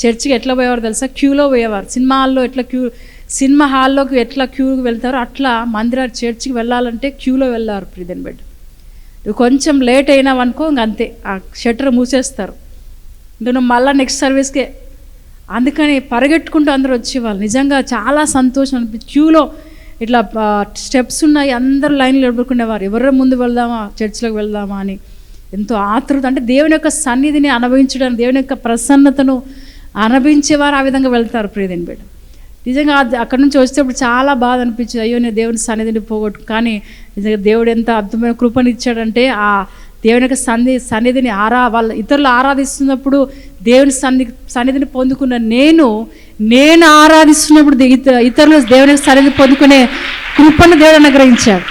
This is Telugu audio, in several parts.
చర్చికి ఎట్లా పోయేవారు తెలుసా? క్యూలో పోయేవారు. సినిమా హాల్లో ఎట్లా క్యూ సినిమా హాల్లోకి ఎట్లా క్యూకి వెళ్తారో అట్లా మందిర చర్చికి వెళ్ళాలంటే క్యూలో వెళ్ళారు ప్రీదన్ బెడ్ నువ్వు కొంచెం లేట్ అయినావనుకో ఇంక అంతే ఆ షట్టర్ మూసేస్తారు. ఇంకా నువ్వు మళ్ళీ నెక్స్ట్ సర్వీస్కే అందుకని పరిగెట్టుకుంటూ అందరూ వచ్చేవాళ్ళు. నిజంగా చాలా సంతోషం అనిపించి క్యూలో ఇట్లా స్టెప్స్ ఉన్నాయి. అందరూ లైన్లో నిలబడుకునేవారు. ఎవరు ముందు వెళ్దామా? చర్చిలోకి వెళ్దామా అని. ఎంతో ఆతృత. అంటే దేవుని యొక్క సన్నిధిని అనుభవించడానికి దేవుని యొక్క ప్రసన్నతను అనిపించేవారు ఆ విధంగా వెళ్తారు ప్రియదేని బిడ్డ. నిజంగా అక్కడి నుంచి వచ్చేటప్పుడు చాలా బాధ అనిపించింది. అయ్యో నేను దేవుని సన్నిధిని పోగొట్టు కానీ నిజంగా దేవుడు ఎంత అద్భుతమైన కృపను ఇచ్చాడంటే ఆ దేవుని యొక్క సన్ని సన్నిధిని ఆరా వాళ్ళ ఇతరులు ఆరాధిస్తున్నప్పుడు దేవుని సన్ని సన్నిధిని పొందుకున్న నేను నేను ఆరాధిస్తున్నప్పుడు ఇతరులు దేవుని యొక్క సన్నిధి పొందుకునే కృపను దేవుడు అనుగ్రహించాడు.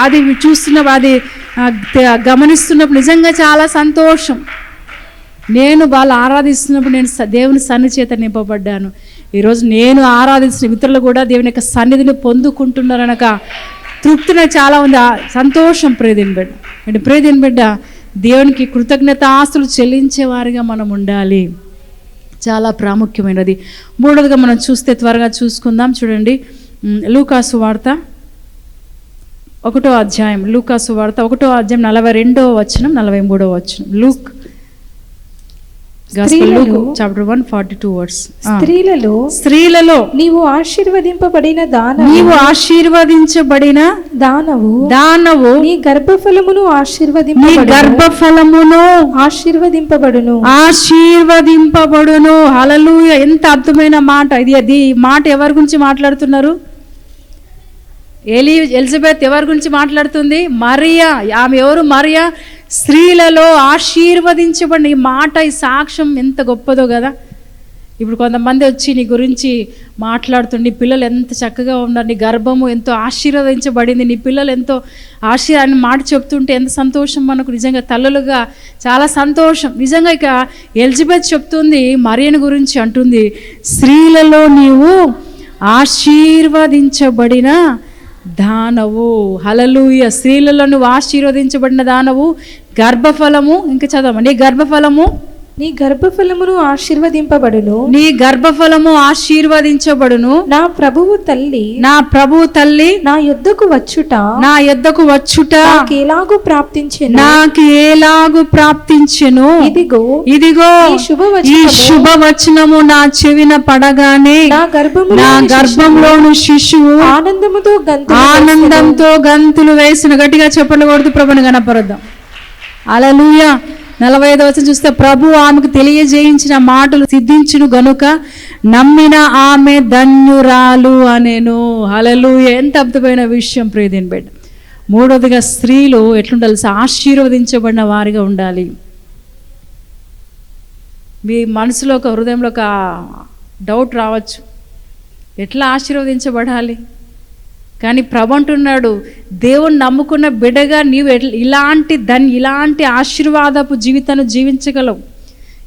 అది చూస్తున్నప్పుడు అది గమనిస్తున్నప్పుడు నిజంగా చాలా సంతోషం. నేను వాళ్ళు ఆరాధిస్తున్నప్పుడు నేను స- దేవుని సన్ని చేత నింపబడ్డాను. ఈరోజు నేను ఆరాధిస్తున్న ఇతరులు కూడా దేవుని యొక్క సన్నిధిని పొందుకుంటున్నారనక తృప్తి నాకు చాలా ఉంది. సంతోషం ప్రేదిన్ బిడ్డ. అంటే ప్రేదిన్ బిడ్డ దేవునికి కృతజ్ఞత ఆస్తులు చెల్లించేవారిగా మనం ఉండాలి. చాలా ప్రాముఖ్యమైనది. మూడవదిగా మనం చూస్తే త్వరగా చూసుకుందాం. చూడండి. లూకాసు వార్త ఒకటో అధ్యాయం. లూకాసు వార్త ఒకటో అధ్యాయం నలభై రెండో వచనం నలభై మూడో వచనం. లూక్ స్త్రీలలో- స్త్రీలలో నీవు ఆశీర్వదింపబడిన దాన నీవు ఆశీర్వదించబడిన దానవు. దానవు. నీ గర్భఫలమును నీ ఆశీర్వదింపబడు గర్భఫలమును ఆశీర్వదింపబడును. ఆశీర్వదింపబడును. హలలుయ ఎంత అద్భుతమైన మాట. ఇది అది మాట ఎవరి గురించి మాట్లాడుతున్నారు? ఎలి ఎలిజబెత్ ఎవరి గురించి మాట్లాడుతుంది? మరియా. ఆమె ఎవరు? మరియా? స్త్రీలలో ఆశీర్వదించబడిన ఈ మాట ఈ సాక్ష్యం ఎంత గొప్పదో కదా. ఇప్పుడు కొంతమంది వచ్చి నీ గురించి మాట్లాడుతుండే నీ పిల్లలు ఎంత చక్కగా ఉన్నారు నీ గర్భము ఎంతో ఆశీర్వదించబడింది నీ పిల్లలు ఎంతో ఆశీర్వాన్ని మాట చెప్తుంటే ఎంత సంతోషం మనకు. నిజంగా తల్లులుగా చాలా సంతోషం. నిజంగా ఇక ఎలిజబెత్ చెప్తుంది మరియను గురించి అంటుంది స్త్రీలలో నీవు ఆశీర్వదించబడిన దానవు. హలలుయ స్త్రీలలో నువ్వు ఆశీర్వదించబడిన దానవు. గర్భఫలము. ఇంకా చదవమని గర్భఫలము నీ గర్భఫలమును ఆశీర్వదింపబడును. నీ గర్భఫలము ఆశీర్వదించబడును. నా ప్రభువు తల్లి నా ప్రభు తల్లి నా యుద్ధకు వచ్చుట నా యొద్దకు వచ్చుట నాకెలాగూ ప్రాప్తించెను. నాకు ఏలాగు ప్రాప్తించెను. ఇదిగో ఇదిగో ఈ శుభవచనము నా చెవిన పడగానే నా గర్భము నా గర్భంలోను శిశువు ఆనందముతో గంతు ఆనందంతో గంతులు వేసిన గట్టిగా చెప్పలు కొడుతూ ప్రభుని కనపరుద్దాం అలలుయ నలభై ఐదు వచ్చిన చూస్తే ప్రభు ఆమెకు తెలియజేయించిన మాటలు సిద్ధించును గనుక నమ్మిన ఆమె ధన్యురాలు అనేను. అలలు ఎంత అద్భుతమైన విషయం ప్రియదిన్ బిడ్డ. మూడవదిగా స్త్రీలు ఎట్లుండాలి ఆశీర్వదించబడిన వారిగా ఉండాలి. మీ మనసులో ఒక హృదయంలో ఒక డౌట్ రావచ్చు. ఎట్లా ఆశీర్వదించబడాలి? కానీ ప్రభు అంటున్నాడు దేవుని నమ్ముకున్న బిడ్డగా నీవు ఇలాంటి ధన్ ఇలాంటి ఆశీర్వాదపు జీవితాన్ని జీవించగలవు.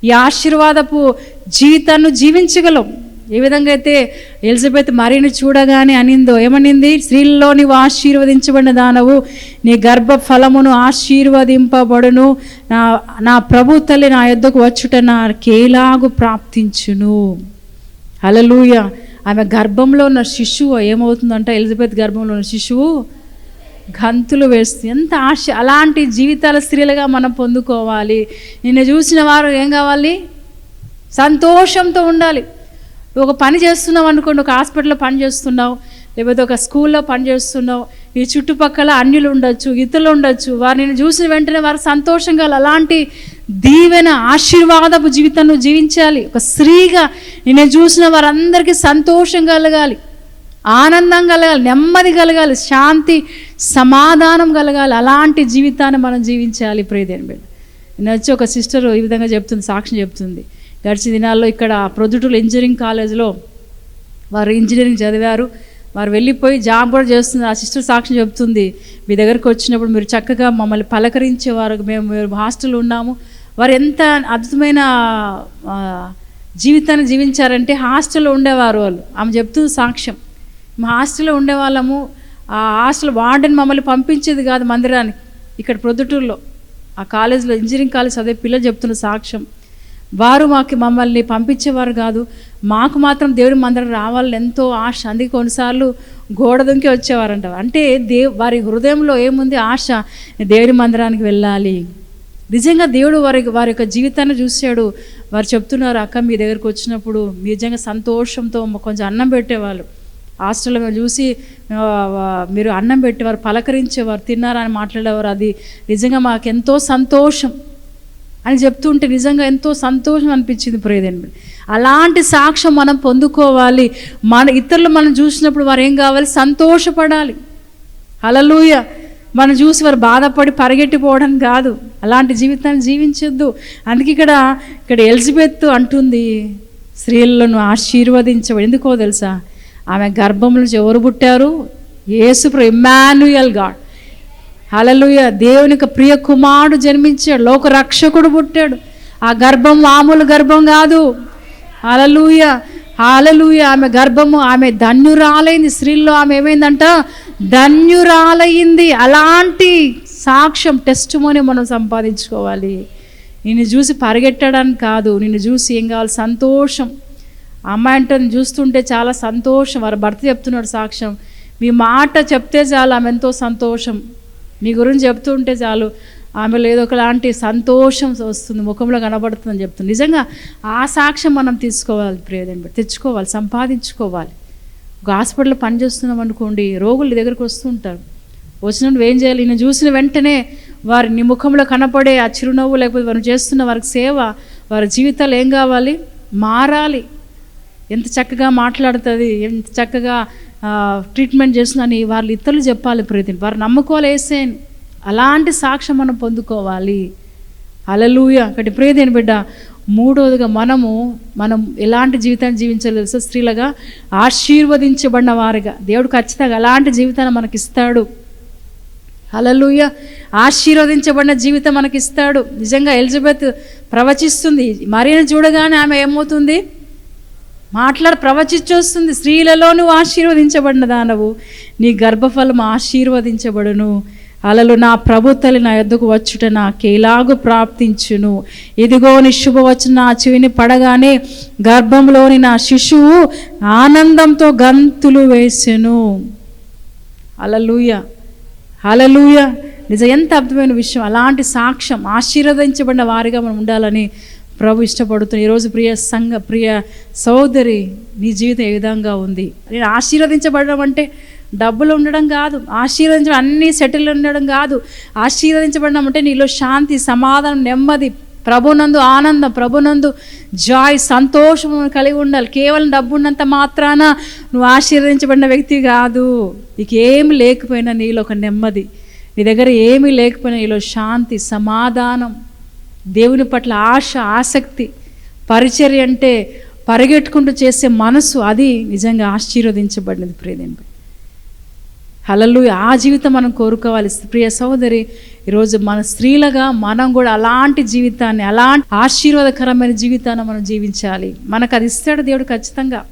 ఈ ఆశీర్వాదపు జీవితాన్ని జీవించగలవు. ఏ విధంగా అయితే ఎలిజబెత్ మరిని చూడగానే అనిందో ఏమనింది? స్త్రీల్లో నీవు ఆశీర్వదించబడిన దానవు నీ గర్భ ఫలమును ఆశీర్వదింపబడును. నా నా ప్రభు తల్లి నా యొద్దకు వచ్చుట నాకేలాగు ప్రాప్తించును. హలలుయ ఆమె గర్భంలో ఉన్న శిశువు ఏమవుతుందంటే ఎలిజబెత్ గర్భంలో ఉన్న శిశువు గంతులు వేస్తుంది. ఎంత ఆశ అలాంటి జీవితాల స్త్రీలుగా మనం పొందుకోవాలి. నిన్ను చూసిన వారు ఏం కావాలి? సంతోషంతో ఉండాలి. ఒక పని చేస్తున్నావు అనుకోండి ఒక హాస్పిటల్లో పని చేస్తున్నావు లేకపోతే ఒక స్కూల్లో పని చేస్తున్నావు ఈ చుట్టుపక్కల అన్యులు ఉండొచ్చు ఇతరులు ఉండొచ్చు వారు నేను చూసిన వెంటనే వారు సంతోషంగా అలాంటి దీవెన ఆశీర్వాదపు జీవితం నువ్వు జీవించాలి. ఒక స్త్రీగా నేను చూసిన వారందరికీ సంతోషం కలగాలి. ఆనందం కలగాలి నెమ్మది కలగాలి శాంతి సమాధానం కలగాలి. అలాంటి జీవితాన్ని మనం జీవించాలి ప్రియదేని బిడ్డ. నేను వచ్చి ఒక సిస్టర్ ఈ విధంగా చెప్తుంది సాక్ష్యం చెప్తుంది. గడిచిన దినాల్లో ఇక్కడ ప్రొద్దుటూరు ఇంజనీరింగ్ కాలేజ్లో వారు ఇంజనీరింగ్ చదివారు. వారు వెళ్ళిపోయి జాబ్ కూడా చేస్తుంది ఆ సిస్టర్ సాక్ష్యం చెప్తుంది మీ దగ్గరకు వచ్చినప్పుడు మీరు చక్కగా మమ్మల్ని పలకరించేవారు. మేము మేము హాస్టల్ ఉన్నాము. వారు ఎంత అద్భుతమైన జీవితాన్ని జీవించారంటే హాస్టల్లో ఉండేవారు వాళ్ళు. ఆమె చెప్తుంది సాక్ష్యం. మా హాస్టల్లో ఉండేవాళ్ళము ఆ హాస్టల్ వార్డెన్ మమ్మల్ని పంపించేది కాదు మందిరానికి ఇక్కడ ప్రొద్దుటూరులో. ఆ కాలేజీలో ఇంజనీరింగ్ కాలేజ్ చదివే పిల్లలు చెప్తున్న సాక్ష్యం. వారు మాకు మమ్మల్ని పంపించేవారు కాదు. మాకు మాత్రం దేవుడి మందిరం రావాలని ఎంతో ఆశ. అందుకే కొన్నిసార్లు గోడ దుంకి వచ్చేవారంట. అంటే దే వారి హృదయంలో ఏముంది? ఆశ దేవుడి మందిరానికి వెళ్ళాలి. నిజంగా దేవుడు వారి వారి యొక్క జీవితాన్ని చూశాడు. వారు చెప్తున్నారు అక్క మీ దగ్గరికి వచ్చినప్పుడు నిజంగా సంతోషంతో కొంచెం అన్నం పెట్టేవాళ్ళు. హాస్టల్లో మేము చూసి మీరు అన్నం పెట్టేవారు పలకరించేవారు తిన్నారా అని మాట్లాడేవారు. అది నిజంగా మాకు ఎంతో సంతోషం. అని చెప్తుంటే నిజంగా ఎంతో సంతోషం అనిపించింది ప్రియదండి అలాంటి సాక్ష్యం మనం పొందుకోవాలి. మన ఇతరులు మనం చూసినప్పుడు వారు ఏం కావాలి? సంతోషపడాలి. హలలుయ మనం చూసి వారు బాధపడి పరిగెట్టిపోవడం కాదు. అలాంటి జీవితాన్ని జీవించొద్దు. అందుకే ఇక్కడ ఇక్కడ ఎలిజబెత్ అంటుంది స్త్రీలను ఆశీర్వదించబడి ఎందుకో తెలుసా? ఆమె గర్భంలో నుంచి ఎవరు పుట్టారు? ఏసుప్ర ఇమ్మాన్యుయల్ గాడ్. హలలుయ దేవుని యొక్క ప్రియ కుమారుడు జన్మించాడు. లోక రక్షకుడు పుట్టాడు. ఆ గర్భం మామూలు గర్భం కాదు. Hallelujah hallelujah. ఆమె గర్భము ఆమె ధన్యురాలైంది. స్త్రీల్లో ఆమె ఏమైందంట? ధన్యురాలయ్యింది. అలాంటి సాక్ష్యం టెస్టుమోని మనం సంపాదించుకోవాలి. నిన్ను చూసి పరిగెట్టడానికి కాదు. నిన్ను చూసి ఏం కావాలి? సంతోషం. అమ్మాయి అంటే చూస్తుంటే చాలా సంతోషం. వారి భర్త చెప్తున్నాడు సాక్ష్యం. మీ మాట చెప్తే చాలు ఆమె ఎంతో సంతోషం. మీ గురించి చెప్తుంటే చాలు. ఆమెలో ఏదో ఒకలాంటి సంతోషం వస్తుంది ముఖంలో కనబడుతుందని చెప్తుంది. నిజంగా ఆ సాక్ష్యం మనం తీసుకోవాలి ప్రియదండి తెచ్చుకోవాలి సంపాదించుకోవాలి. ఒక హాస్పిటల్లో పనిచేస్తున్నాం అనుకోండి రోగులు దగ్గరికి వస్తుంటారు వచ్చినప్పుడు ఏం చేయాలి? నేను చూసిన వెంటనే వారి నీ ముఖంలో కనపడే ఆ చిరునవ్వు లేకపోతే వారు చేస్తున్న వారికి సేవ వారి జీవితాలు ఏం కావాలి? మారాలి. ఎంత చక్కగా మాట్లాడుతుంది ఎంత చక్కగా ట్రీట్మెంట్ చేస్తుందని వాళ్ళు ఇతరులు చెప్పాలి ప్రతి వారు నమ్ముకోవాలి అలాంటి సాక్ష్యం మనం పొందుకోవాలి. అలలుయ అక్కడి ప్రియదేని బిడ్డ మూడవదిగా మనము మనం ఎలాంటి జీవితాన్ని జీవించాలి తెలుసా? స్త్రీలుగా ఆశీర్వదించబడిన వారిగా. దేవుడు ఖచ్చితంగా అలాంటి జీవితాన్ని మనకిస్తాడు. అలలుయ ఆశీర్వదించబడిన జీవితం మనకిస్తాడు. నిజంగా ఎలిజబెత్ ప్రవచిస్తుంది. మరీని చూడగానే ఆమె ఏమవుతుంది? మాట్లాడ ప్రవచించొస్తుంది. స్త్రీలలో నువ్వు ఆశీర్వదించబడిన దానవు. నీ గర్భఫలం ఆశీర్వదించబడును. అలలు నా ప్రభుతలి నా ఎద్దుకు వచ్చుట నాకేలాగు ప్రాప్తించును? ఇదిగో నీ శుభవచన నా చెవిని పడగానే గర్భంలోని నా శిశువు ఆనందంతో గంతులు వేసెను. అలలుయ అలలుయ నిజం ఎంత అద్భుతమైన విషయం. అలాంటి సాక్ష్యం ఆశీర్వదించబడిన వారిగా మనం ఉండాలని ప్రభు ఇష్టపడుతుంది ఈరోజు ప్రియ సంఘ ప్రియ సోదరి నీ జీవితం ఏ విధంగా ఉంది? నేను ఆశీర్వదించబడడం అంటే డబ్బులు ఉండడం కాదు ఆశీర్వదించడం అన్నీ సెటిల్ ఉండడం కాదు. ఆశీర్వదించబడడం అంటే నీలో శాంతి సమాధానం నెమ్మది ప్రభునందు ఆనందం ప్రభునందు జాయ్ సంతోషం కలిగి ఉండాలి కేవలం డబ్బు ఉన్నంత మాత్రాన నువ్వు ఆశీర్వదించబడిన వ్యక్తి కాదు. నీకు ఏమి లేకపోయినా నీలో ఒక నెమ్మది. నీ దగ్గర ఏమీ లేకపోయినా నీలో శాంతి సమాధానం దేవుని పట్ల ఆశ ఆసక్తి పరిచర్య అంటే పరిగెట్టుకుంటూ చేసే మనసు అది నిజంగా ఆశీర్వదించబడినది ప్రేదేంపై హలలు ఆ జీవితం మనం కోరుకోవాలి. ప్రియ సహోదరి ఈరోజు మన స్త్రీలుగా మనం కూడా అలాంటి జీవితాన్ని అలాంటి ఆశీర్వాదకరమైన జీవితాన్ని మనం జీవించాలి. మనకు అది ఇస్తాడు దేవుడు ఖచ్చితంగా.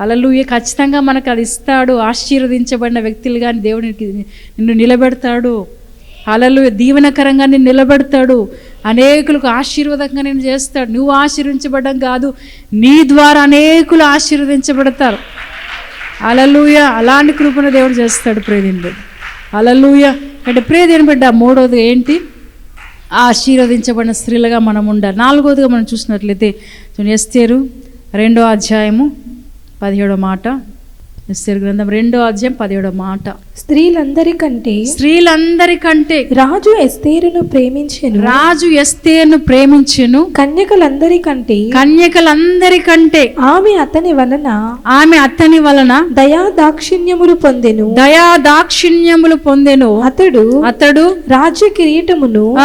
అలలుయ ఖచ్చితంగా మనకు అది ఇస్తాడు. ఆశీర్వదించబడిన వ్యక్తులుగా దేవుడు నిన్ను నిలబెడతాడు. అలలు దీవెనకరంగా నిన్ను నిలబెడతాడు. అనేకులకు ఆశీర్వాదంగా నేను చేస్తాడు. నువ్వు ఆశీర్వించబడడం కాదు నీ ద్వారా అనేకులు ఆశీర్వదించబడతారు. అలలుయ. అలాంటి కృపను దేవుడు చేస్తాడు ప్రేదిని బిడ్డ అలలుయ. అంటే ప్రేదిని బిడ్డ మూడవది ఏంటి? ఆశీర్వదించబడిన స్త్రీలుగా మనం ఉండాలి. నాలుగవదిగా మనం చూసినట్లయితే ఎస్తేరు రెండో అధ్యాయము పదిహేడో మాట. ఎస్తేరు గ్రంథం రెండో అధ్యాయం పదిహేడో మాట. స్త్రీలందరికంటే స్త్రీలందరికంటే రాజు ఎస్తేరును ప్రేమించెను. రాజు ఎస్తేరును ప్రేమించెను. కన్యకలందరికంటే కన్యకలందరికంటే ఆమె అతని వలన ఆమె అతని వలన దయా దాక్షిణ్యములు పొందెను. దయా దాక్షిణ్యములు పొందెను. అతడు అతడు రాజ్య కిరీటమును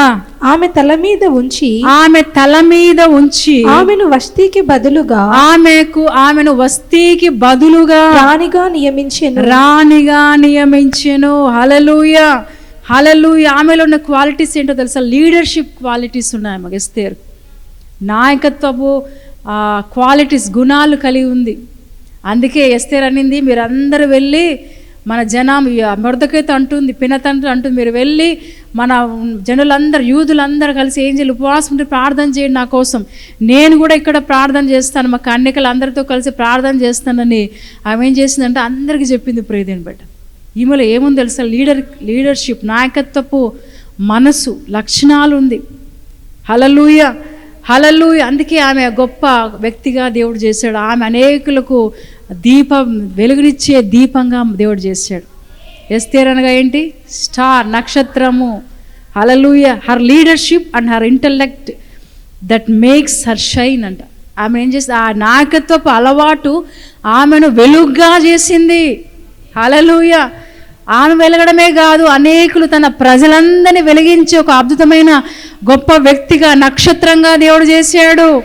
ఆమె తల మీద ఉంచి ఆమె తల మీద ఉంచి ఆమెను వస్తీకి బదులుగా ఆమెకు ఆమెను వస్తీకి బదులుగా రాణిగా నియమించెను. రాణిగా నియమించెను. హలలుయ హలలుయ ఆమెలో ఉన్న క్వాలిటీస్ ఏంటో తెలుసా? లీడర్షిప్ క్వాలిటీస్ ఉన్నాయి ఆమెకు ఎస్తేరు. నాయకత్వపు క్వాలిటీస్ గుణాలు కలిగి ఉంది. అందుకే ఎస్తేర్ అనింది మీరందరూ వెళ్ళి మన జనం మొరదకైతే అంటుంది పినతండ్రి అంటుంది మీరు వెళ్ళి మన జనులందరూ యూదులందరూ కలిసి ఏం చేయాలి ఉపవాసం ఉంటే ప్రార్థన చేయండి నా కోసం. నేను కూడా ఇక్కడ ప్రార్థన చేస్తాను మా కన్యకలు అందరితో కలిసి ప్రార్థన చేస్తానని ఆమె ఏం చేసిందంటే అందరికీ చెప్పింది ప్రేదేని బట్ట ఈమెలో ఏముంది తెలుసా? లీడర్ లీడర్షిప్ నాయకత్వపు మనసు లక్షణాలు ఉంది. హలలుయ హలలుయ అందుకే ఆమె గొప్ప వ్యక్తిగా దేవుడు చేశాడు. ఆమె అనేకులకు దీపం వెలుగునిచ్చే దీపంగా దేవుడు చేశాడు. ఎస్తేర్ అనగా ఏంటి? స్టార్ నక్షత్రము. Hallelujah her leadership and her intellect that makes her shine అంట. ఆమె ఏం చేస్తే ఆ నాయకత్వపు అలవాటు ఆమెను వెలుగ్గా చేసింది. అలలుయ ఆమె వెలగడమే కాదు అనేకులు తన ప్రజలందరినీ వెలిగించి ఒక అద్భుతమైన గొప్ప వ్యక్తిగా నక్షత్రంగా దేవుడు చేశాడు.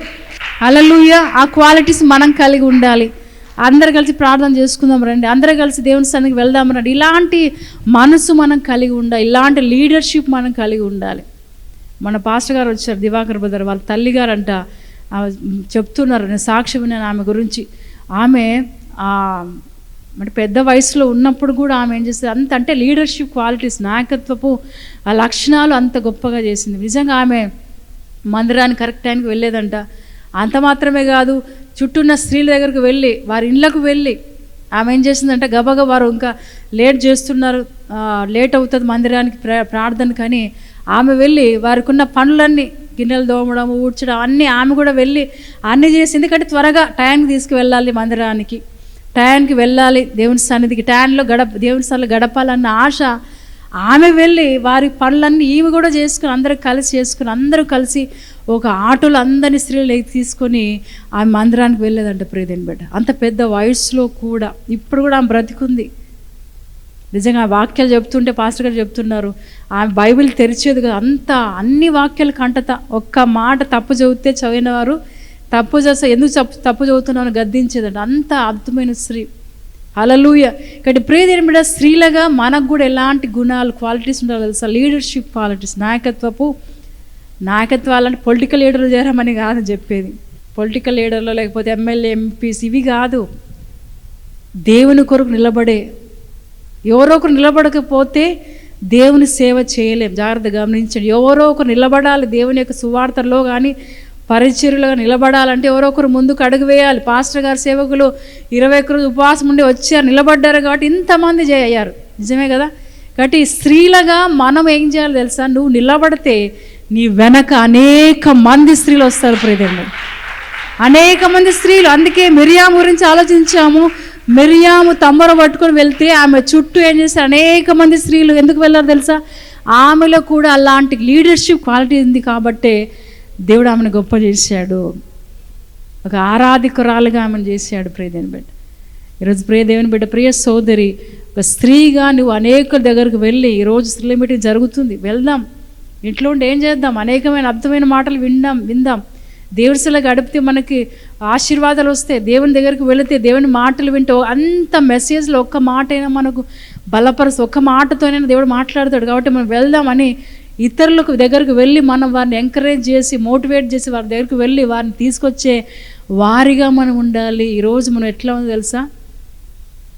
అలలుయ ఆ క్వాలిటీస్ మనం కలిగి ఉండాలి. అందరు కలిసి ప్రార్థన చేసుకుందాం రండి. అందరు కలిసి దేవుని సన్నిధికి వెళ్దాం రండి. ఇలాంటి మనసు మనం కలిగి ఉండాలి. ఇలాంటి లీడర్షిప్ మనం కలిగి ఉండాలి. మన పాస్టర్ గారు వచ్చారు దివాకర్ బ్రదర్. వాళ్ళ తల్లిగారు అంట చెప్తున్నారు. నేను సాక్షి విన్నాను ఆమె గురించి. ఆమె అంటే పెద్ద వయసులో ఉన్నప్పుడు కూడా ఆమె ఏం చేస్తుంది? అంత అంటే లీడర్షిప్ క్వాలిటీస్ నాయకత్వపు ఆ లక్షణాలు అంత గొప్పగా చేసింది. నిజంగా ఆమె మందిరానికి కరెక్ట్ టైంకి వెళ్ళేదంట. అంత మాత్రమే కాదు చుట్టూ ఉన్న స్త్రీల దగ్గరకు వెళ్ళి వారి ఇళ్ళకు వెళ్ళి ఆమె ఏం చేసిందంటే గబగబా వారు ఇంకా లేట్ చేస్తున్నారు లేట్ అవుతుంది మందిరానికి ప్రార్థన కానీ ఆమె వెళ్ళి వారికి ఉన్న పనులన్నీ గిన్నెలు దోమడం ఊడ్చడం అన్నీ ఆమె కూడా వెళ్ళి అన్నీ చేసి ఎందుకంటే త్వరగా టయానికి తీసుకువెళ్ళాలి మందిరానికి. టయానికి వెళ్ళాలి దేవుని సన్నిధికి. టయాన్లో గడప దేవుని సన్నిధిలో గడపాలన్న ఆశ ఆమె వెళ్ళి వారి పనులన్నీ ఈమె కూడా చేసుకుని అందరూ కలిసి చేసుకుని అందరూ కలిసి ఒక ఆటోలో అందరిని స్త్రీలు తీసుకొని ఆమె మందిరానికి వెళ్ళేదంట ప్రియదేని బిడ్డ. అంత పెద్ద వయసులో కూడా ఇప్పుడు కూడా ఆమె బ్రతికుంది. నిజంగా ఆ వాక్యాలు చెప్తుంటే పాస్టర్ గారు చెప్తున్నారు ఆమె బైబిల్ తెరిచేది కదా అంత అన్ని వాక్యాలు కంటత. ఒక్క మాట తప్పు చదివితే చదివిన వారు తప్పు చేస్తే ఎందుకు తప్పు తప్పు చదువుతున్నాను గద్దించేదంట. అంత అద్భుతమైన స్త్రీ. అలలుయ ఇక్కడ ప్రియదేని బిడ్డ స్త్రీలుగా మనకు కూడా ఎలాంటి గుణాలు క్వాలిటీస్ ఉండాలి తెలుసా? లీడర్షిప్ క్వాలిటీస్ నాయకత్వపు నాయకత్వాలంటే పొలిటికల్ లీడర్లు చేరమని కాదు చెప్పేది. పొలిటికల్ లీడర్లు లేకపోతే ఎమ్మెల్యే ఎంపీస్ ఇవి కాదు. దేవుని కొరకు నిలబడే ఎవరో ఒకరు నిలబడకపోతే దేవుని సేవ చేయలేం. జాగ్రత్త గమనించండి. ఎవరో ఒకరు నిలబడాలి దేవుని యొక్క సువార్తలో కానీ పరిచర్లుగా నిలబడాలంటే ఎవరో ఒకరు ముందుకు అడుగు వేయాలి. పాస్టర్ గారి సేవకులు ఇరవై ఒకరు రోజు ఉపవాసం ఉండి వచ్చారు నిలబడ్డారు కాబట్టి ఇంతమంది జయ అయ్యారు. నిజమే కదా? కాబట్టి స్త్రీలుగా మనం ఏం చేయాలి తెలుసా? నువ్వు నిలబడితే నీ వెనక అనేక మంది స్త్రీలు వస్తారు ప్రియదండి అనేక మంది స్త్రీలు. అందుకే మిరియాము గురించి ఆలోచించాము. మిరియాము తమ్మర పట్టుకొని వెళ్తే ఆమె చుట్టూ ఏం చేస్తారు అనేక మంది స్త్రీలు ఎందుకు వెళ్ళారు తెలుసా? ఆమెలో కూడా అలాంటి లీడర్షిప్ క్వాలిటీ ఉంది కాబట్టే దేవుడు ఆమెను గొప్ప చేశాడు. ఒక ఆరాధికురాలుగా ఆమెను చేశాడు ప్రియదేవుని బిడ్డ. ఈరోజు ప్రియ దేవుని బిడ్డ ప్రియ సోదరి ఒక స్త్రీగా నువ్వు అనేకుల దగ్గరకు వెళ్ళి ఈరోజు స్త్రీల మీటింగ్ జరుగుతుంది. వెళ్దాం. ఇంట్లో ఉండి ఏం చేద్దాం? అనేకమైన అర్థమైన మాటలు విందాం విందాం. దేవుడిసలా గడిపితే మనకి ఆశీర్వాదాలు వస్తాయి. దేవుని దగ్గరికి వెళితే దేవుని మాటలు వింటే అంత మెసేజ్లో ఒక్క మాట అయినా మనకు బలపరుస్తూ ఒక్క మాటతోనైనా దేవుడు మాట్లాడతాడు కాబట్టి మనం వెళ్దామని ఇతరులకు దగ్గరకు వెళ్ళి మనం వారిని ఎంకరేజ్ చేసి మోటివేట్ చేసి వారి దగ్గరికి వెళ్ళి వారిని తీసుకొచ్చే వారిగా మనం ఉండాలి. ఈరోజు మనం ఎట్లా ఉందో తెలుసా?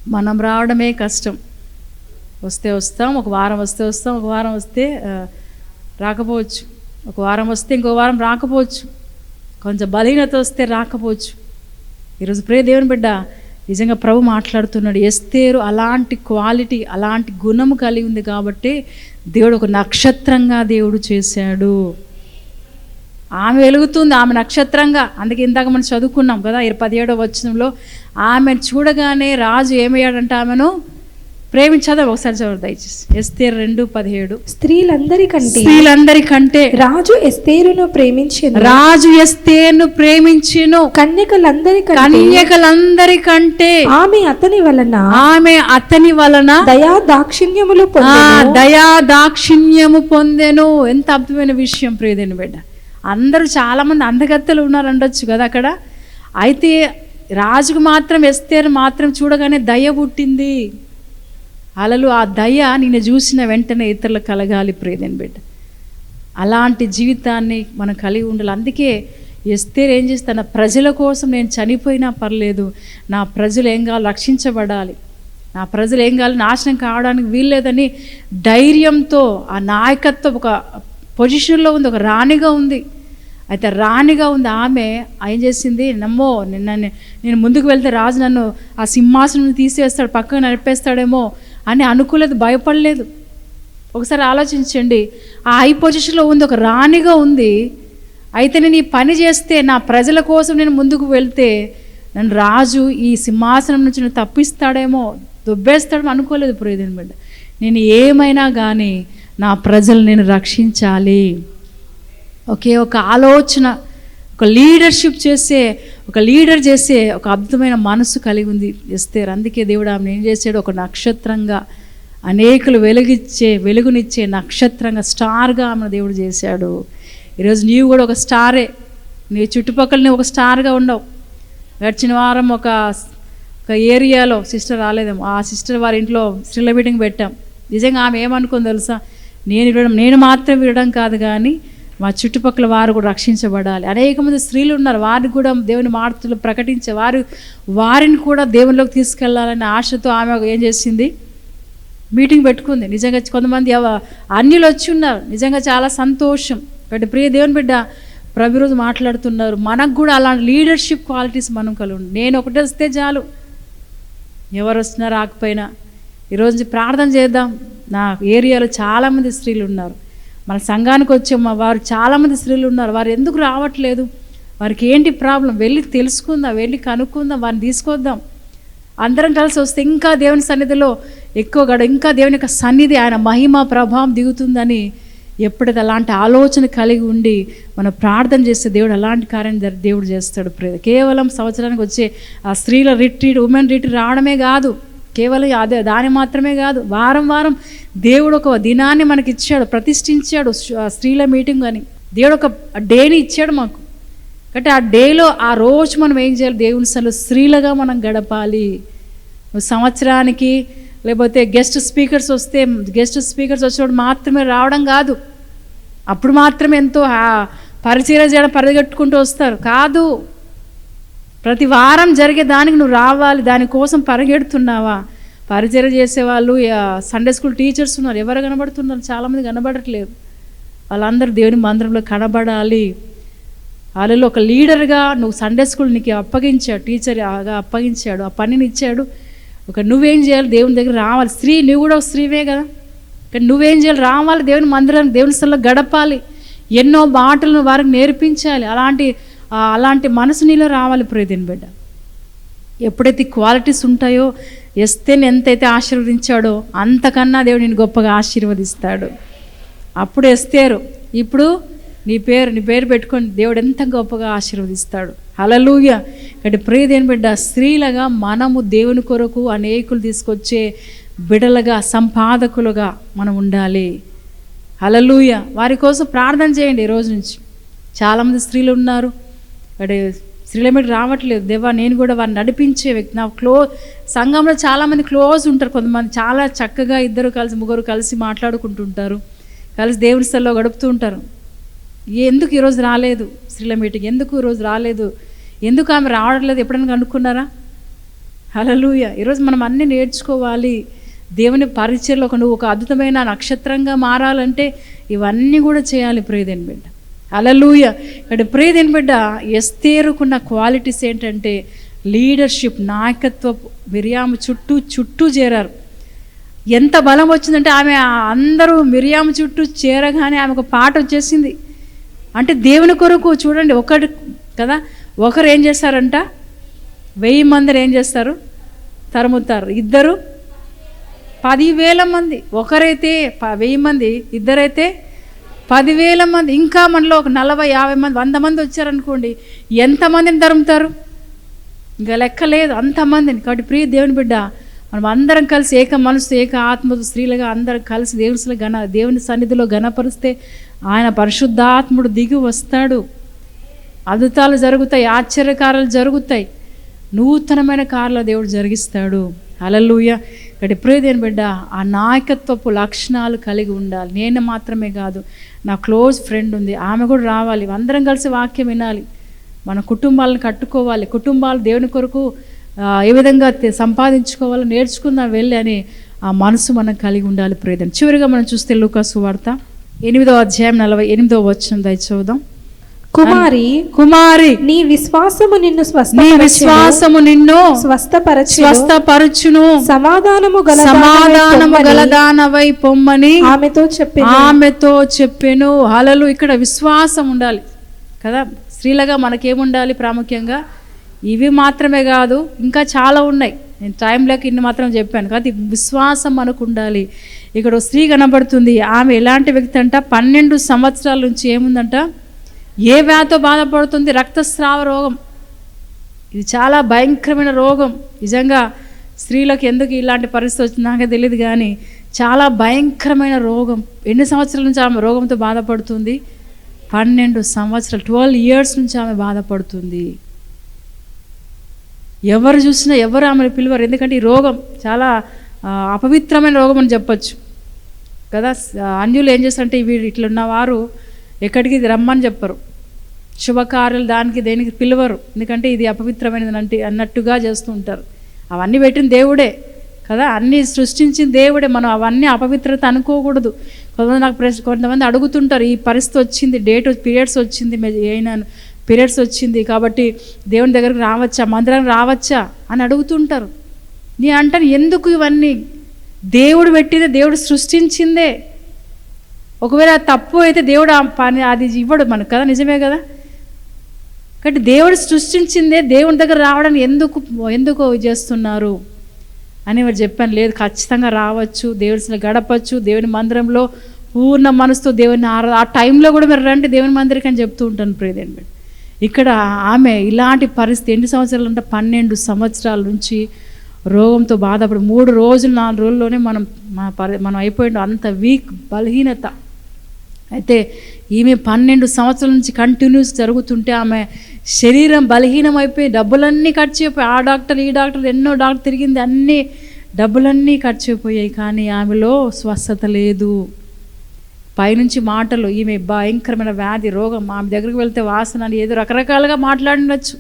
మనం రావడమే కష్టం. వస్తే వస్తాం ఒక వారం వస్తే వస్తాం ఒక వారం వస్తే రాకపోవచ్చు. ఒక వారం వస్తే ఇంకో వారం రాకపోవచ్చు. కొంచెం బలహీనత వస్తే రాకపోవచ్చు. ఈరోజు ప్రే దేవుని బిడ్డ నిజంగా ప్రభు మాట్లాడుతున్నాడు ఎస్తేరు అలాంటి క్వాలిటీ అలాంటి గుణము కలిగి ఉంది కాబట్టి దేవుడు ఒక నక్షత్రంగా దేవుడు చేశాడు. ఆమె వెలుగుతుంది ఆమె నక్షత్రంగా. అందుకే ఇందాక మనం చదువుకున్నాం కదా ఇరవై పదిహేడో వచనంలో ఆమెను చూడగానే రాజు ఏమయ్యాడంటే ఆమెను? ప్రేమించదా ఒకసారి చదువు దయచేసి. ఎస్తేరు రెండు పదిహేడు. స్త్రీలందరికంటే స్త్రీలందరికంటే రాజు ఎస్తేరును ప్రేమించెను. రాజు ఎస్తేను ప్రేమించిను. కన్యకలందరికంటే కన్యకలందరికంటే ఆమె అతని వలన ఆమె అతని వలన దయా దాక్షిణ్యములు దయా దాక్షిణ్యము పొందెను. ఎంత అద్భుతమైన విషయం ప్రియదేని బిడ్డ. అందరూ చాలా మంది అందగత్తెలు ఉన్నారు ఉండొచ్చు కదా అక్కడ. అయితే రాజుకు మాత్రం ఎస్తేరు మాత్రం చూడగానే దయ పుట్టింది. అలలు ఆ దయ నిన్ను చూసిన వెంటనే ఇతరులు కలగాలి ప్రేదని బిడ్డ. అలాంటి జీవితాన్ని మనం కలిగి ఉండాలి. అందుకే ఎస్తేరు ఏం చేస్తాను ప్రజల కోసం నేను చనిపోయినా పర్లేదు నా ప్రజలు ఏం కావాలి రక్షించబడాలి. నా ప్రజలు ఏం కావాలి నాశనం కావడానికి వీల్లేదని ధైర్యంతో ఆ నాయకత్వం ఒక పొజిషన్లో ఉంది ఒక రాణిగా ఉంది. అయితే రాణిగా ఉంది ఆమె ఏం చేసింది? నమ్మో నిన్న నేను ముందుకు వెళ్తే రాజు నన్ను ఆ సింహాసనం తీసేస్తాడు పక్కన నడిపేస్తాడేమో అని అనుకోలేదు భయపడలేదు. ఒకసారి ఆలోచించండి ఆ హై పొజిషన్లో ఉంది ఒక రాణిగా ఉంది. అయితే నేను ఈ పని చేస్తే నా ప్రజల కోసం నేను ముందుకు వెళ్తే నన్ను రాజు ఈ సింహాసనం నుంచి నన్ను తప్పిస్తాడేమో దుబ్బేస్తాడేమో అనుకోలేదు ప్రియదేని బిడ్డ నేను ఏమైనా కానీ నా ప్రజలు నేను రక్షించాలి. ఒకే ఒక ఆలోచన ఒక లీడర్షిప్ చేసే ఒక లీడర్ చేసే ఒక అద్భుతమైన మనసు కలిగి ఉంది ఎస్తేర్. అందుకే దేవుడు ఆమెను ఏం చేశాడు? ఒక నక్షత్రంగా అనేకులు వెలుగిచ్చే వెలుగునిచ్చే నక్షత్రంగా స్టార్గా ఆమెను దేవుడు చేశాడు. ఈరోజు నీవు కూడా ఒక స్టారే. నీ చుట్టుపక్కలనే ఒక స్టార్గా ఉండవు. గడిచిన వారం ఒక ఒక ఏరియాలో సిస్టర్ రాలేదేమో. ఆ సిస్టర్ వారి ఇంట్లో స్త్రీల మీటింగ్ పెట్టాం. నిజంగా ఆమె ఏమనుకుంది తెలుసా? నేను వినడం నేను మాత్రం వినడం కాదు కానీ మా చుట్టుపక్కల వారు కూడా రక్షించబడాలి. అనేక మంది స్త్రీలు ఉన్నారు. వారిని కూడా దేవుని మార్తలు ప్రకటించే వారు వారిని కూడా దేవునిలోకి తీసుకెళ్ళాలనే ఆశతో ఆమె ఏం చేసింది? మీటింగ్ పెట్టుకుంది. నిజంగా కొంతమంది అన్యులు వచ్చి ఉన్నారు. నిజంగా చాలా సంతోషం. కాబట్టి ప్రియ దేవుని బిడ్డ ప్రతిరోజు మాట్లాడుతున్నారు. మనకు కూడా అలాంటి లీడర్షిప్ క్వాలిటీస్ మనం కలిగి నేను ఒకటే వస్తే చాలు. ఎవరు వస్తున్నా రాకపోయినా. ఈరోజు ప్రార్థన చేద్దాం. నా ఏరియాలో చాలామంది స్త్రీలు ఉన్నారు. మన సంఘానికి వచ్చే వారు చాలామంది స్త్రీలు ఉన్నారు. వారు ఎందుకు రావట్లేదు? వారికి ఏంటి ప్రాబ్లం? వెళ్ళి తెలుసుకుందాం వెళ్ళి కనుక్కుందాం వారిని తీసుకొద్దాం. అందరం కలిసి వస్తే ఇంకా దేవుని సన్నిధిలో ఎక్కువ గడ ఇంకా దేవుని యొక్క సన్నిధి ఆయన మహిమ ప్రభావం దిగుతుందని ఎప్పుడైతే అలాంటి ఆలోచన కలిగి ఉండి మనం ప్రార్థన చేస్తే దేవుడు అలాంటి కార్యం దేవుడు చేస్తాడు. కేవలం సంవత్సరానికి వచ్చే ఆ స్త్రీల రిట్రీట్ ఉమెన్ రిట్రీట్ రావడమే కాదు. కేవలం అదే దాని మాత్రమే కాదు వారం వారం దేవుడు ఒక దినాన్ని మనకి ఇచ్చాడు ప్రతిష్ఠించాడు స్త్రీల మీటింగ్ అని. దేవుడు ఒక డేని ఇచ్చాడు మాకు. కాబట్టి ఆ డేలో ఆ రోజు మనం ఏం చేయాలి? దేవుని సలు స్త్రీలుగా మనం గడపాలి. సంవత్సరానికి లేకపోతే గెస్ట్ స్పీకర్స్ వస్తే గెస్ట్ స్పీకర్స్ వచ్చినప్పుడు మాత్రమే రావడం కాదు. అప్పుడు మాత్రమే ఎంతో పరిచయం చేయడం పరిగెట్టుకుంటూ వస్తారు. కాదు. ప్రతి వారం జరిగే దానికి నువ్వు రావాలి దానికోసం పరిగెడుతున్నావా? పరిచయం చేసేవాళ్ళు వాళ్ళు సండే స్కూల్ టీచర్స్ ఉన్నారు. ఎవరు కనబడుతున్నారు? చాలామంది కనబడట్లేదు. వాళ్ళందరూ దేవుని మందిరంలో కనబడాలి. వాళ్ళలో ఒక లీడర్గా నువ్వు సండే స్కూల్ నీకు అప్పగించాడు టీచర్ అప్పగించాడు ఆ పనిని ఇచ్చాడు. ఒక నువ్వేం చేయాలి? దేవుని దగ్గర రావాలి. స్త్రీ నువ్వు కూడా ఒక స్త్రీవే కదా? కానీ నువ్వేం చేయాలి? రావాలి. దేవుని మందిరం దేవుని స్థలంలో గడపాలి. ఎన్నో మాటలను వారికి నేర్పించాలి. అలాంటి అలాంటి మనసు నీలో రావాలి ప్రియదిన బిడ్డ. ఎప్పుడైతే క్వాలిటీస్ ఉంటాయో ఎస్తేని ఎంతైతే ఆశీర్వదించాడో అంతకన్నా దేవుడు నేను గొప్పగా ఆశీర్వదిస్తాడు. అప్పుడు ఎస్తేరు ఇప్పుడు నీ పేరు నీ పేరు పెట్టుకొని దేవుడు ఎంత గొప్పగా ఆశీర్వదిస్తాడు. హలలుయ ఇక్కడ ప్రియదేని బిడ్డ స్త్రీలుగా మనము దేవుని కొరకు అనేకులు తీసుకొచ్చే బిడలుగా సంపాదకులుగా మనం ఉండాలి. హలలుయ వారి కోసం ప్రార్థన చేయండి ఈ రోజు నుంచి. చాలామంది స్త్రీలు ఉన్నారు. అంటే స్త్రీల రావట్లేదు. దేవా నేను కూడా వారిని నడిపించే వ్యక్తి. నా క్లో సంఘంలో చాలామంది క్లోజ్ ఉంటారు. కొంతమంది చాలా చక్కగా ఇద్దరు కలిసి ముగ్గురు కలిసి మాట్లాడుకుంటుంటారు. కలిసి దేవుని స్థల్లో గడుపుతూ ఉంటారు. ఎందుకు ఈరోజు రాలేదు స్త్రీల ఎందుకు ఈరోజు రాలేదు? ఎందుకు ఆమె రావట్లేదు? ఎప్పుడైనా కనుక్కున్నారా? హలలుయ ఈరోజు మనం అన్నీ నేర్చుకోవాలి. దేవుని పరిచయలో ఒక నువ్వు ఒక అద్భుతమైన నక్షత్రంగా మారాలంటే ఇవన్నీ కూడా చేయాలి. ప్రియదేని బిడ్డ. హలలుయ ఇక్కడ ప్రేదేని బిడ్డ ఎస్తేరుకున్న క్వాలిటీస్ ఏంటంటే లీడర్షిప్ నాయకత్వ మిరియాము చుట్టూ చుట్టూ చేరారు. ఎంత బలం వచ్చిందంటే ఆమె అందరూ మిరియాము చుట్టూ చేరగానే ఆమెకు పాట వచ్చేసింది. అంటే దేవుని కొరకు చూడండి ఒకటి కదా ఒకరు ఏం చేస్తారంట? వెయ్యి మందిని ఏం చేస్తారు? తరుముతారు. ఇద్దరు పదివేల మంది. ఒకరైతే వెయ్యి మంది ఇద్దరైతే పదివేల మంది ఇంకా మనలో ఒక నలభై యాభై మంది వంద మంది వచ్చారనుకోండి ఎంతమందిని తరుముతారు? ఇంకా లెక్క లేదు అంతమందిని కాబట్టి ప్రియ దేవుని బిడ్డ మనం అందరం కలిసి ఏక మనసు ఏక ఆత్మతో స్త్రీలుగా అందరం కలిసి దేవుని గణ దేవుని సన్నిధిలో గణపరిస్తే ఆయన పరిశుద్ధాత్ముడు దిగి వస్తాడు. అద్భుతాలు జరుగుతాయి ఆశ్చర్యకారాలు జరుగుతాయి. నూతనమైన కార్యాలు దేవుడు జరిగిస్తాడు. అలలుయ ఇక్కడ ప్రియదేని బిడ్డ ఆ నాయకత్వపు లక్షణాలు కలిగి ఉండాలి. నేను మాత్రమే కాదు నా క్లోజ్ ఫ్రెండ్ ఉంది. ఆమె కూడా రావాలి. అందరం కలిసి వాక్యం వినాలి. మన కుటుంబాలను కట్టుకోవాలి. కుటుంబాలు దేవుని కొరకు ఏ విధంగా సంపాదించుకోవాలో నేర్చుకుందాం వెళ్ళి అని ఆ మనసు మనం కలిగి ఉండాలి ప్రేదం. చివరిగా మనం చూస్తే లూకాసు వార్త ఎనిమిదో అధ్యాయం నలభై ఎనిమిదో వచ్చిన దయచూద్దాం కుమారి కుమారి నీ విశ్వాసము నిన్ను నీ. విశ్వాసము నిన్ను స్వస్థపరచెను. స్వస్థపరచును. సమాధానము గల సమాధానము దానవై గలదానవై పొమ్మని. ఆమెతో చెప్పి ఆమెతో చెప్పెను. హలలు ఇక్కడ విశ్వాసం ఉండాలి కదా? స్త్రీలుగా మనకేముండాలి ప్రాముఖ్యంగా? ఇవి మాత్రమే కాదు ఇంకా చాలా ఉన్నాయి. నేను టైం లేక ఇన్ని మాత్రం చెప్పాను. కాబట్టి విశ్వాసం మనకు ఉండాలి. ఇక్కడ స్త్రీ కనబడుతుంది. ఆమె ఎలాంటి వ్యక్తి అంట? పన్నెండు సంవత్సరాల నుంచి ఏముందంట? ఏ వ్యాధితో బాధపడుతుంది? రక్తస్రావ రోగం. ఇది చాలా భయంకరమైన రోగం. నిజంగా స్త్రీలకు ఎందుకు ఇలాంటి పరిస్థితి వచ్చింది నాకే తెలియదు కానీ చాలా భయంకరమైన రోగం. ఎన్ని సంవత్సరాల నుంచి ఆమె రోగంతో బాధపడుతుంది? పన్నెండు సంవత్సరాలు ట్వెల్వ్ ఇయర్స్ నుంచి ఆమె బాధపడుతుంది. ఎవరు చూసినా ఎవరు ఆమెను పిలువరు. ఎందుకంటే ఈ రోగం చాలా అపవిత్రమైన రోగం అని చెప్పచ్చు. కదా అన్యులు ఏం చేస్తారంటే వీడు ఇట్లా ఉన్నవారు ఎక్కడికి రమ్మని చెప్పరు. శుభకార్యాలు దానికి దేనికి పిలవరు. ఎందుకంటే ఇది అపవిత్రమైనది అంటే అన్నట్టుగా చేస్తూ ఉంటారు. అవన్నీ పెట్టిన దేవుడే కదా? అన్నీ సృష్టించిన దేవుడే. మనం అవన్నీ అపవిత్రత అనుకోకూడదు. కొంతమంది నాకు ప్రశ్న కొంతమంది అడుగుతుంటారు ఈ పరిస్థితి వచ్చింది డేట్ పీరియడ్స్ వచ్చింది అయినా పీరియడ్స్ వచ్చింది కాబట్టి దేవుని దగ్గరకు రావచ్చా? మందిరానికి రావచ్చా? అని అడుగుతుంటారు. నీ అంటాను ఎందుకు ఇవన్నీ? దేవుడు పెట్టిందే దేవుడు సృష్టించిందే. ఒకవేళ తప్పు అయితే దేవుడు పని అది ఇవ్వడు మనకు కదా? నిజమే కదా? కాబట్టి దేవుడు సృష్టించిందే దేవుని దగ్గర రావడానికి ఎందుకు ఎందుకు చేస్తున్నారు అని వాడు చెప్పాను. లేదు ఖచ్చితంగా రావచ్చు దేవుడిని గడపచ్చు దేవుని మందిరంలో పూర్ణ మనసుతో దేవుని ఆరా ఆ టైంలో కూడా మీరు రండి దేవుని మందిరికి అని చెప్తూ ఉంటాను ప్రియదేవి ఇక్కడ ఆమె ఇలాంటి పరిస్థితి ఎన్ని సంవత్సరాలు అంటే పన్నెండు సంవత్సరాల నుంచి రోగంతో బాధపడి మూడు రోజులు నాలుగు రోజుల్లోనే మనం మన పరి మనం అయిపోయిండు అంత వీక్ బలహీనత. అయితే ఈమె పన్నెండు సంవత్సరాల నుంచి కంటిన్యూస్ జరుగుతుంటే ఆమె శరీరం బలహీనం అయిపోయి డబ్బులన్నీ ఖర్చు అయిపోయి ఆ డాక్టర్ ఈ డాక్టర్ ఎన్నో డాక్టర్ తిరిగింది అన్నీ డబ్బులన్నీ ఖర్చు అయిపోయాయి కానీ ఆమెలో స్వస్థత లేదు. పైనుంచి మాటలు ఈమె భయంకరమైన వ్యాధి రోగం ఆమె దగ్గరికి వెళ్తే వాసన అని ఏదో రకరకాలుగా మాట్లాడినచ్చు.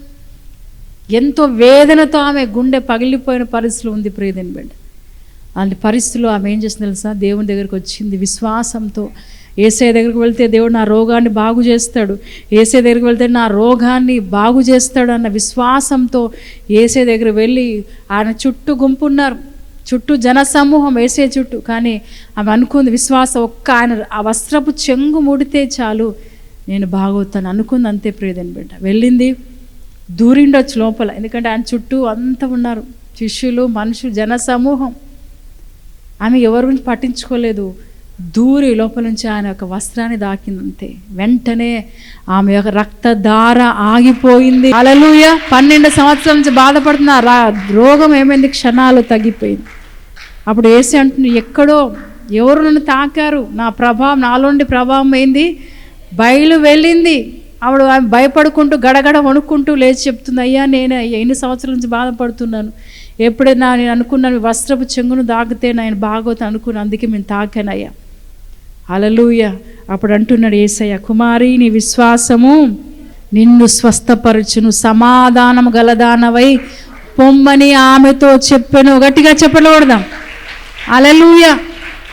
ఎంతో వేదనతో ఆమె గుండె పగిలిపోయిన పరిస్థితులు ఉంది ప్రియదని బిడ్డ. అలాంటి పరిస్థితుల్లో ఆమె ఏం చేసింది తెలుసా? దేవుని దగ్గరికి వచ్చింది విశ్వాసంతో ఏసే దగ్గరికి వెళ్తే దేవుడు నా రోగాన్ని బాగు చేస్తాడు. ఏసే దగ్గరికి వెళ్తే నా రోగాన్ని బాగు చేస్తాడు అన్న విశ్వాసంతో ఏసే దగ్గర వెళ్ళి ఆయన చుట్టూ గుంపు ఉన్నారు చుట్టూ జన సమూహం వేసే చుట్టూ. కానీ ఆమె అనుకుంది విశ్వాసం ఒక్క ఆయన ఆ వస్త్రపు చెంగు ముడితే చాలు నేను బాగవుతాను అనుకుంది. అంతే ప్రియదని బిడ్డ. వెళ్ళింది దూరిండొచ్చు లోపల. ఎందుకంటే ఆయన చుట్టూ అంతా ఉన్నారు. శిష్యులు మనుషులు జన సమూహం ఆమె ఎవరి గురించి పట్టించుకోలేదు. దూరి లోపల నుంచి ఆయన యొక్క వస్త్రాన్ని దాకిందంతే. వెంటనే ఆమె యొక్క రక్తధార ఆగిపోయింది. అలలుయ పన్నెండు సంవత్సరాల నుంచి బాధపడుతున్న రా రోగం ఏమైంది? క్షణాలు తగ్గిపోయింది. అప్పుడు ఏసి అంటున్నా ఎక్కడో ఎవరు నన్ను తాకారు? నా ప్రభావం నాలోండి ప్రభావం అయింది బయలు వెళ్ళింది. ఆవిడ ఆమె భయపడుకుంటూ గడగడ వణుక్కుంటూ లేచి చెప్తుంది అయ్యా నేను ఎన్ని సంవత్సరాల నుంచి బాధపడుతున్నాను? ఎప్పుడైనా నేను అనుకున్నాను వస్త్రపు చెంగును దాగితే నేను బాగోతా అనుకున్నాను అందుకే మేము తాకానయ్యా అలలుయ అప్పుడు అంటున్నాడు ఏసయ్య కుమారి నీ విశ్వాసము నిన్ను స్వస్థపరచును సమాధానము గలదానవై పొమ్మని ఆమెతో చెప్పాను. గట్టిగా చెప్పకూడదాం. అలలుయ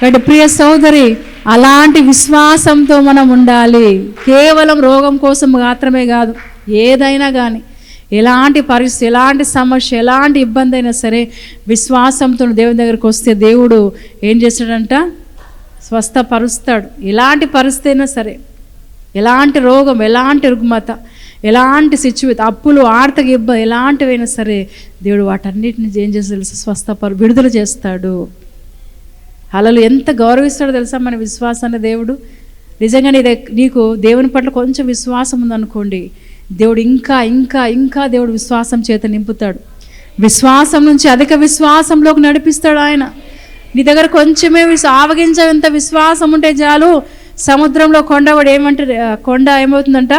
కాబట్టి ప్రియ సోదరి అలాంటి విశ్వాసంతో మనం ఉండాలి. కేవలం రోగం కోసం మాత్రమే కాదు ఏదైనా కానీ ఎలాంటి పరిస్థితి ఎలాంటి సమస్య ఎలాంటి ఇబ్బంది అయినా సరే విశ్వాసంతో దేవుని దగ్గరికి వస్తే దేవుడు ఏం చేస్తాడంట? స్వస్థపరుస్తాడు. ఎలాంటి పరిస్థితి అయినా సరే ఎలాంటి రోగం ఎలాంటి రుగ్మత ఎలాంటి సిచ్యువేట్ అప్పులు ఆర్థిక ఇబ్బంది ఎలాంటివైనా సరే దేవుడు వాటన్నిటిని ఏం చేసి తెలుసు? స్వస్థపరు విడుదల చేస్తాడు. అలలు ఎంత గౌరవిస్తాడో తెలుసా మన విశ్వాసాన్ని దేవుడు? నిజంగా నీ నీకు దేవుని పట్ల కొంచెం విశ్వాసం ఉందనుకోండి దేవుడు ఇంకా ఇంకా ఇంకా దేవుడు విశ్వాసం చేత నింపుతాడు. విశ్వాసం నుంచి అధిక విశ్వాసంలోకి నడిపిస్తాడు ఆయన. నీ దగ్గర కొంచెమే విశ్వ ఆవగించేంత విశ్వాసం ఉంటే చాలు సముద్రంలో కొండ వాడు ఏమంటారు కొండ ఏమవుతుందంట?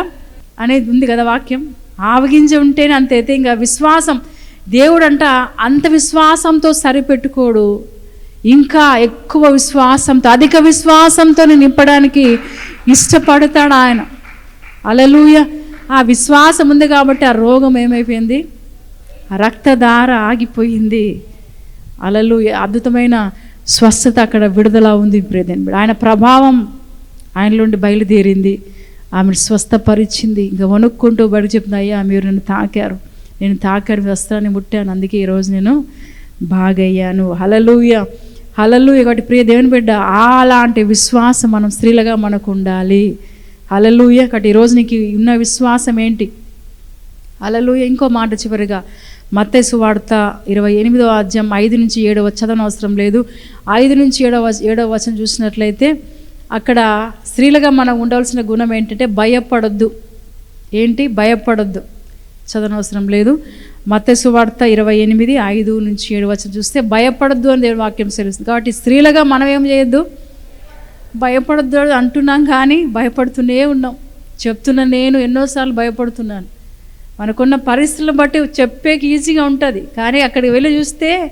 అనేది ఉంది కదా వాక్యం. ఆవగింజ ఉంటేనే అంత అయితే ఇంకా విశ్వాసం. దేవుడు అంట అంత విశ్వాసంతో సరిపెట్టుకోడు. ఇంకా ఎక్కువ విశ్వాసంతో అధిక విశ్వాసంతో నింపడానికి ఇష్టపడతాడు ఆయన. అలలుయ. ఆ విశ్వాసం ఉంది కాబట్టి ఆ రోగం ఏమైపోయింది? రక్తధార ఆగిపోయింది. అలలు అద్భుతమైన స్వస్థత అక్కడ విడుదల ఉంది ప్రేదన్ ఆయన ప్రభావం ఆయనలోండి బయలుదేరింది. ఆమెను స్వస్థపరిచింది. ఇంకా వణుక్కుంటూ బడి చెప్పింది అయ్యా మీరు నన్ను తాకారు. నేను తాకారు వస్త్రాన్ని ముట్టాను. అందుకే ఈరోజు నేను బాగయ్యాను. హలలుయ హలలుయ కాబట్టి ప్రియ దేవుని బిడ్డ అలాంటి విశ్వాసం మనం స్త్రీలుగా మనకు ఉండాలి. హలలుయ కాబట్టి ఈరోజు నీకు ఉన్న విశ్వాసం ఏంటి? అలలుయ ఇంకో మాట చివరిగా. మత్తేసు వార్త ఇరవై ఎనిమిదవ అధ్యాయం ఐదు నుంచి ఏడవ చదవన అవసరం లేదు. ఐదు నుంచి ఏడవ ఏడవ వచనం చూసినట్లయితే అక్కడ స్త్రీలుగా మనం ఉండవలసిన గుణం ఏంటంటే భయపడొద్దు. ఏంటి? భయపడొద్దు. చదవనవసరం లేదు. మత్స్సు వార్త ఇరవై ఎనిమిది ఐదు నుంచి ఏడు వచ్చిన చూస్తే భయపడొద్దు అని దేవుని వాక్యం తెలుస్తుంది కాబట్టి స్త్రీలుగా మనం ఏం చేయొద్దు? భయపడద్దు అంటున్నాం కానీ భయపడుతూనే ఉన్నాం. చెప్తున్న నేను ఎన్నోసార్లు భయపడుతున్నాను. మనకున్న పరిస్థితులను బట్టి చెప్పేకి ఈజీగా ఉంటుంది. కానీ అక్కడికి వెళ్ళి చూస్తే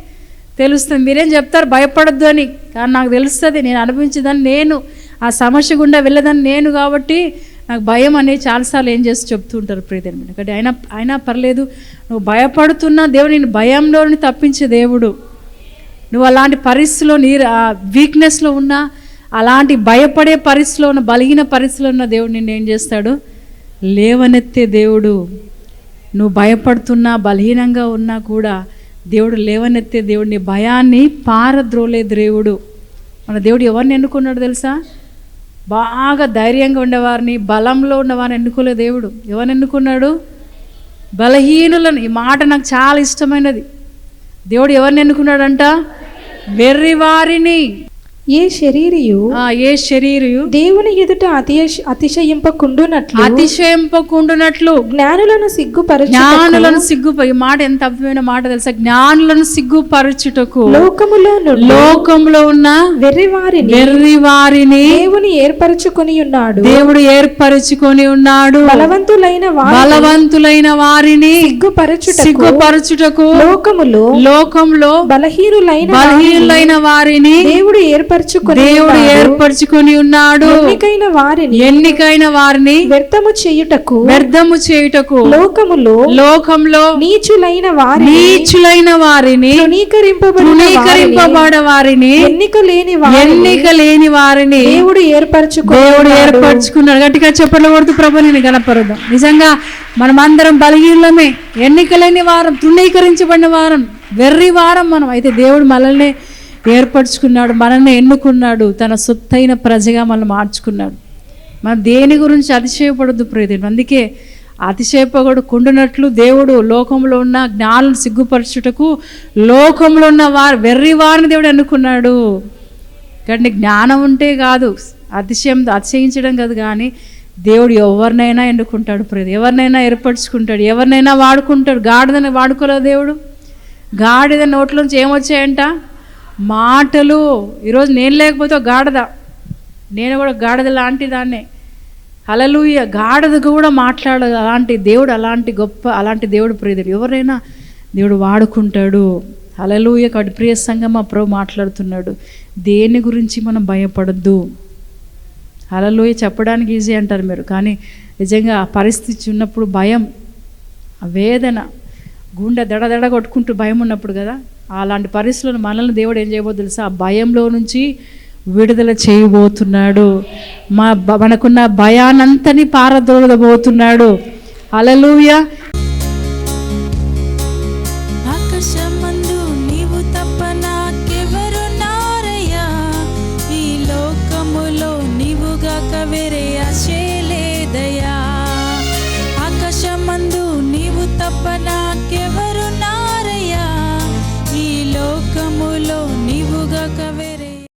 తెలుస్తుంది. మీరేం చెప్తారు? భయపడద్దు అని. కానీ నాకు తెలుస్తుంది. నేను అనిపించదని నేను. ఆ సమస్య గుండా వెళ్ళదని నేను కాబట్టి నాకు భయం అనేది చాలాసార్లు ఏం చేసి చెప్తూ ఉంటారు ప్రీతిని ఎందుకంటే అయినా అయినా పర్లేదు. నువ్వు భయపడుతున్నా దేవుడు నేను భయంలోని తప్పించే దేవుడు. నువ్వు అలాంటి పరిస్థితిలో నీ వీక్నెస్లో ఉన్నా అలాంటి భయపడే పరిస్థితిలో ఉన్న బలిగిన పరిస్థితిలో ఉన్న దేవుడు నిన్ను ఏం చేస్తాడు? లేవనెత్తే దేవుడు. నువ్వు భయపడుతున్నా బలహీనంగా ఉన్నా కూడా దేవుడు లేవనెత్తే దేవుడిని భయాన్ని పారద్రోలే దేవుడు. మన దేవుడు ఎవరిని ఎన్నుకున్నాడు తెలుసా? బాగా ధైర్యంగా ఉండేవారిని బలంలో ఉన్నవారిని ఎన్నుకోలే దేవుడు. ఎవరిని ఎన్నుకున్నాడు? బలహీనులను. ఈ మాట నాకు చాలా ఇష్టమైనది. దేవుడు ఎవరిని ఎన్నుకున్నాడంట? వెర్రివారిని ఏ శరీరియు ఆ, ఏ శరీరు దేవుని ఎదుట అతిశ అతిశయింపకుండునట్లు అతిశయింపకుండునట్లు జ్ఞానులను సిగ్గుపరచు జ్ఞానులను సిగ్గుప మాట ఎంత అద్భుతమైన మాట తెలుసా? జ్ఞానులను సిగ్గుపరచుటకు లోకములో లోకంలో ఉన్న వెర్రివారిని వెర్రి వారిని దేవుని ఏర్పరచుకొని ఉన్నాడు. దేవుడు ఏర్పరచుకొని ఉన్నాడు. బలవంతులైన బలవంతులైన వారిని సిగ్గుపరచుట సిగ్గుపరచుటకు లోకములో లోకంలో బలహీనులైన బలహీనులైన వారిని దేవుడు ఏర్పరచుకొని దేవుడు ఏర్పరచుకొని ఉన్నాడు. ఎన్నికైన వారిని ఎన్నికైన వారిని వ్యర్థము చేయుటకు వ్యర్థము చేయుటకు లోకములో లోకంలో నీచులైన వారి నీచులైన వారిని తృణీకరింపబడ వారిని ఎన్నిక లేని వారిని ఎన్నిక లేని వారిని దేవుడు ఏర్పరచుకో దేవుడు ఏర్పరచుకున్నాడు. గట్టిగా చెప్పలు కొడుతూ ప్రభు నేను గణపరదాం నిజంగా మనమందరం బలహీనమే ఎన్నిక లేని వారం తృణీకరించబడిన వారం వెర్రి వారం మనం. అయితే దేవుడు మనల్ని ఏర్పరచుకున్నాడు మనల్ని ఎన్నుకున్నాడు తన సొత్తైన ప్రజగా మనల్ని మార్చుకున్నాడు. మనం దేని గురించి అతిశయపడద్దు ప్రియదేవుడు. అందుకే అతిశయపగడు కొండునట్లు దేవుడు లోకంలో ఉన్న జ్ఞానం సిగ్గుపరచుటకు లోకంలో ఉన్న వారు వెర్రి వారిని దేవుడు ఎన్నుకున్నాడు. కానీ జ్ఞానం ఉంటే కాదు అతిశయం అతిశయించడం కాదు కానీ దేవుడు ఎవరినైనా ఎన్నుకుంటాడు ప్రతి ఎవరినైనా ఏర్పరచుకుంటాడు ఎవరినైనా వాడుకుంటాడు. గాడిదని వాడుకోలేదు దేవుడు? గాడిద నోట్లోంచి ఏమొచ్చాయంట? మాటలు. ఈరోజు నేను లేకపోతే ఒక గాడిద. నేను కూడా గాడిద లాంటి దాన్నే. హలలుయ గాడిద కూడా మాట్లాడదు అలాంటి దేవుడు అలాంటి గొప్ప అలాంటి దేవుడు ప్రియదుడు ఎవరైనా దేవుడు వాడుకుంటాడు. అలలుయ కాబట్టి ప్రియ మా ప్రభు మాట్లాడుతున్నాడు. దేని గురించి మనం భయపడద్దు. అలలోయ చెప్పడానికి ఈజీ అంటారు మీరు. కానీ నిజంగా ఆ పరిస్థితి ఉన్నప్పుడు భయం ఆ వేదన గుండె దడదడ దడ కొట్టుకుంటూ భయం ఉన్నప్పుడు కదా. అలాంటి పరిస్థితులను మనల్ని దేవుడు ఏం చేయబో తెలుసా? ఆ భయంలో నుంచి విడుదల చేయబోతున్నాడు. మా మనకున్న భయానంతని పారదోలబోతున్నాడు అలలుయ